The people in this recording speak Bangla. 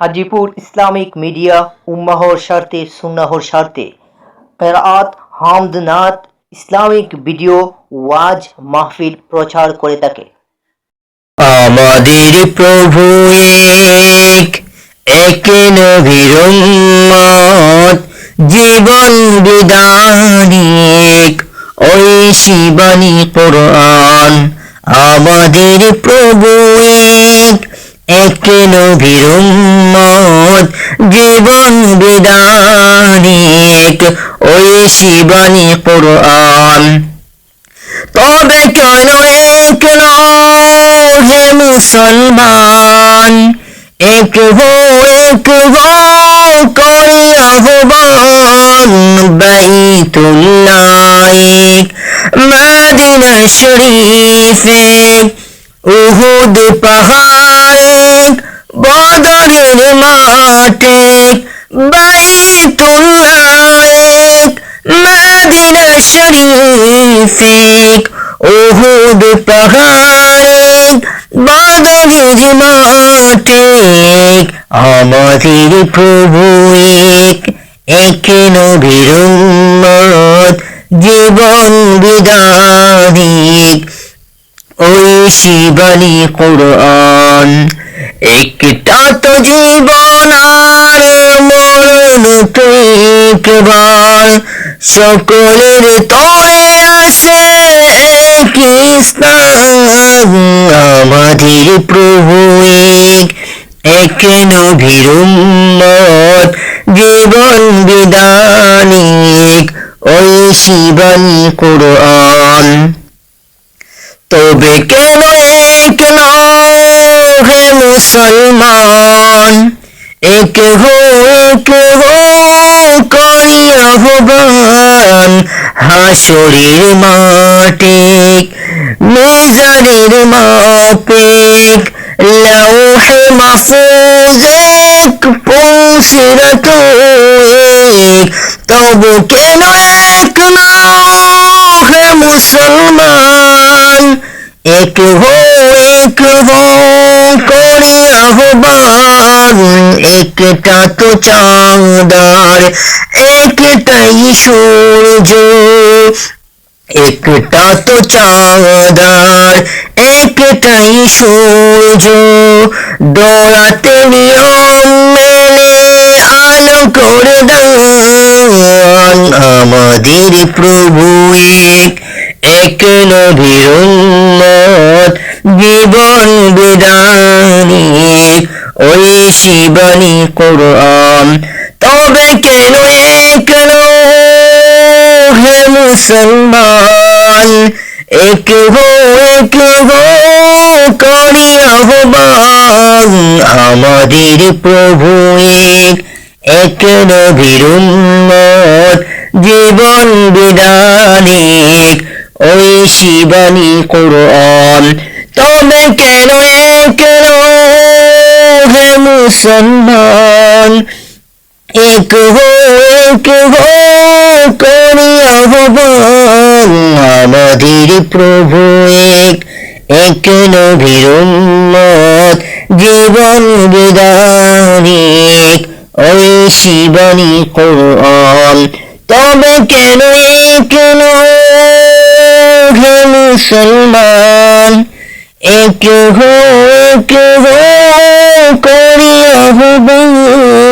হাজিপুর ইসলামিক মিডিয়া উম্মাহর স্বার্থে, সুন্নাহর স্বার্থে। কেরাত হামদ নাত ইসলামিক ভিডিও ওয়াজ মাহফিল প্রচার করে থাকে। আমাদের প্রভু এক এক নবীর জীবন বিদানিক ওই শিবানী কোরআন আমাদের প্রভু এক এক নবীর উম্মত জীবন বিদানিক ওই শিবানী কোরআন। তবে কেন এক হে মুসলমান এক হো এক মাদিনা শরীফে উহুদ পাহাড়ে, বদরের মাঠে বাইতুল্লাহ মাদিনা শরীফে উহুদ পাহাড়ে, বদরের মাঠে আমাদের প্রভু এক এক নবীর জীবন বিদানিক ওই শিবানী কোরআন একটা তো জীবন আর মরণ একবার সকলের তরে এক স্থান আমাদের প্রভু এক এক উম্মত জীবন বিদানিক ওই শিবানী কোরআন তবে কেন এক হে মুসলমান। এক হো এক হো করি আহ্বান হাসরের মাঠে মেজারের মাপেক। লৌহে মাহফুজ এক পৌঁছিরত এক। তবু কেন এক হে মুসলমান? এক হো এক হো একটা তো চাঁদার একটাই সূর্য একটা তো চাঁদার একটাই সূর্য দৌড়াতে নিয়ম আলো করে দান আমাদের প্রভু এক এক নবীর বিদানিক ওই শিবানী কোরআন। তবে কেন এক হে মুসলমান? এক হো এক হো, করি আহ্বান। আমাদের প্রভু এক এক নবীর উম্মত। জীবন বিদানিক ওই শিবানী কোরআন। তবে কেন হে মুসলমান এক হো এক হো করি আহ্বান আমাদের প্রভু এক এক উম্মত জীবন বিদানিক ওই শিবানী কোরআন তবে কেন এক হে মুসলমান এক হো এক হো করি আহ্বান